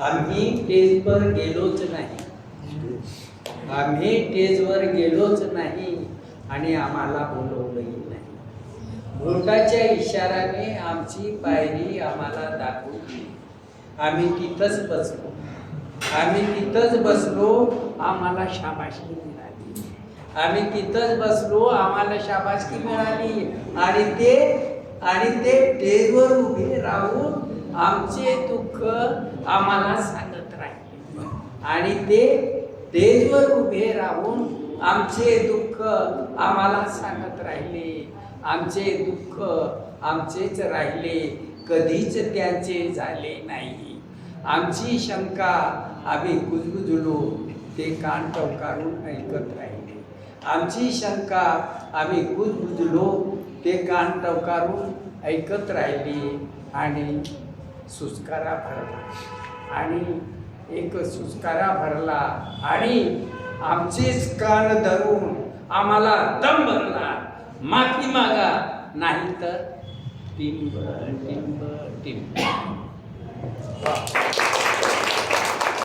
आम्ही टेजवर गेलोच नाही. आम्ही टेजवर गेलोच नाही आणि आम्हाला बोलवलंही नाही. बोटाच्या इशाराने आमची पायरी आम्हाला दाखवली. आम्ही तिथंच बसलो. आम्ही तिथंच बसलो आम्हाला शाबाशकी मिळाली. आम्ही तिथंच बसलो आम्हाला शाबाशकी मिळाली. आणि ते आणि ते स्टेजवर उभे राहून आमचे दुःख आम्हाला सांगत राहिले. आणि ते स्टेजवर उभे राहून आमचे दुःख आम्हाला सांगत राहिले. आमचे दुःख आमचेच राहिले. कधीच त्यांचे झाले नाही. आमची शंका आम्ही कुजबुजलो. ते कान टवकारून ऐकत राहिले. आमची शंका आम्ही कुजबुजलो. ते कान टवकारून ऐकत राहिली. आणि सुस्कारा भरला. आणि एक सुस्कारा भरला आणि आमचीच कान धरून आम्हाला दम भरला. माफी मागा. नाही तर टिंब टिंब टिंब.